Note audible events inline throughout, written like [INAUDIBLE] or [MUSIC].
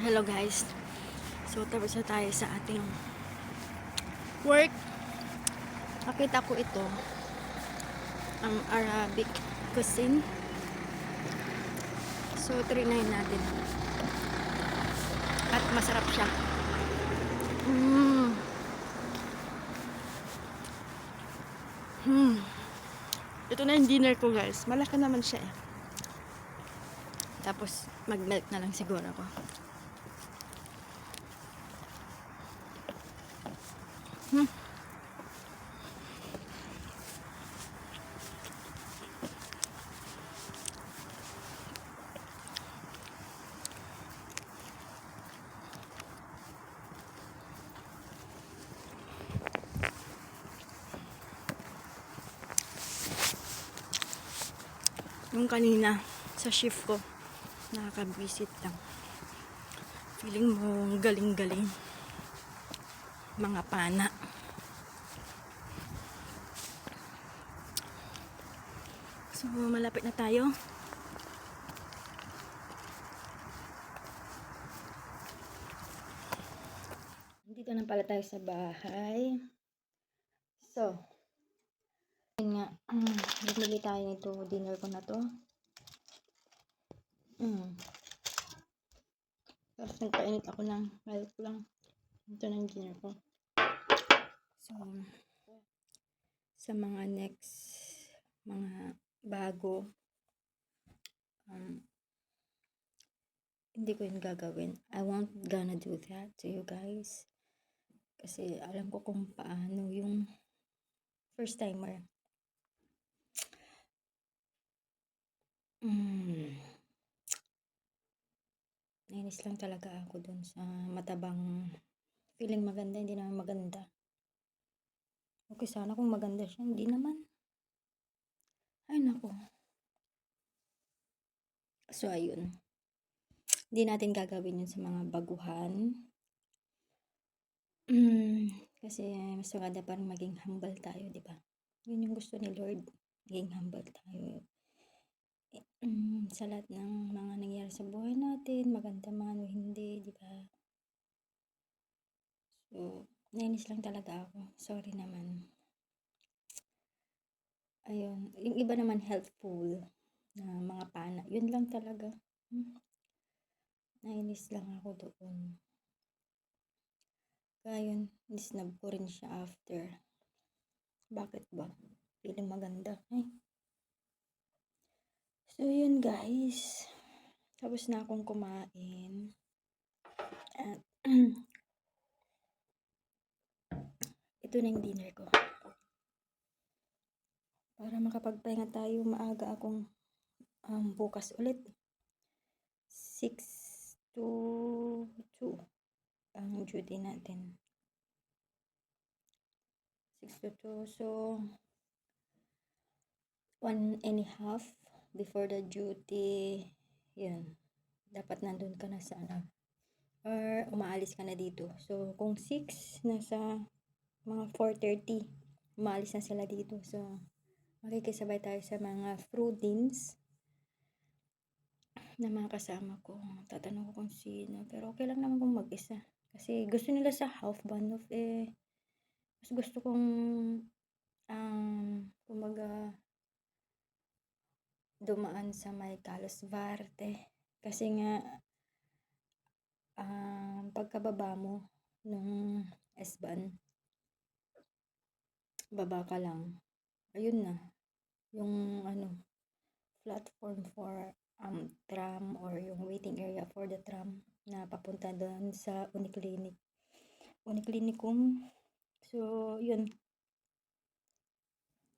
Hello guys. So tapos na tayo sa ating work. Nakita ko ito. Ang Arabic cuisine. So try natin. At masarap siya. Mm. Hmm. Ito na yung dinner ko guys. Malaki naman siya eh. Tapos mag-milk na lang siguro ako. Hmm. Yung kanina sa shift ko, nakaka-visit lang. Feeling mo galing-galing. Mga pana. So, malapit na tayo. Dito na pala tayo sa bahay. So, yun nga, mm, bumili tayo nito, dinner ko na to. Mm. Tapos nagpainit ako ng milk lang. Ito na yung dinner ko. So, sa mga next, mga bago, um, hindi ko yun gagawin. I won't gonna do that to you guys. Kasi alam ko kung paano yung first timer. Mm. Nainis lang talaga ako dun sa matabang feeling maganda, hindi naman maganda. Okay, sana kung maganda siya, hindi naman. Ay, nako. So, ayun. Hindi natin gagawin yun sa mga baguhan. Mm, kasi mas maganda parang maging humble tayo, di ba? Yun yung gusto ni Lord. Maging humble tayo. Mm, sa lahat ng mga nangyari sa buhay natin, maganda man o hindi, di ba? So, nainis lang talaga ako. Sorry naman. Ayun. Yung iba naman helpful na mga pana. Yun lang talaga. Hmm. Nainis lang ako doon. Kaya yun, nisnab ko rin siya after. Bakit ba? Feeling maganda. Ay. So, yun guys. Tapos na akong kumain. At, [CLEARS THROAT] ito na yung dinner ko. Para makapagpahinga tayo, maaga akong um, bukas ulit. 6 to 2 ang duty natin. 6 to 2. So, one and a half before the duty, yun, dapat nandun ka na sa ano, or umaalis ka na dito. So, kung 6, nasa mga 4.30, umaalis na sila dito. So, makikisabay tayo sa mga fruitings na mga kasama ko. Tatanong ko kung sino. Pero okay lang naman kung mag-isa. Kasi gusto nila sa half band of eh. Mas gusto kong um, kumaga dumaan sa may Carlos Varte. Kasi nga um, pagkababa mo nung S-Bahn, baba ka lang. Ayun na. Yung ano, platform for um, tram or yung waiting area for the tram na papunta doon sa Uniclinic. Uniclinicum. So, yun.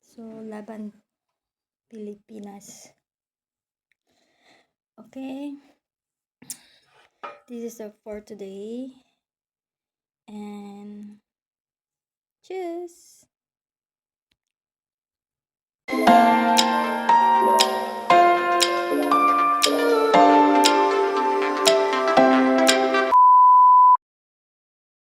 So, laban Pilipinas. Okay. This is all for today. And cheers! You.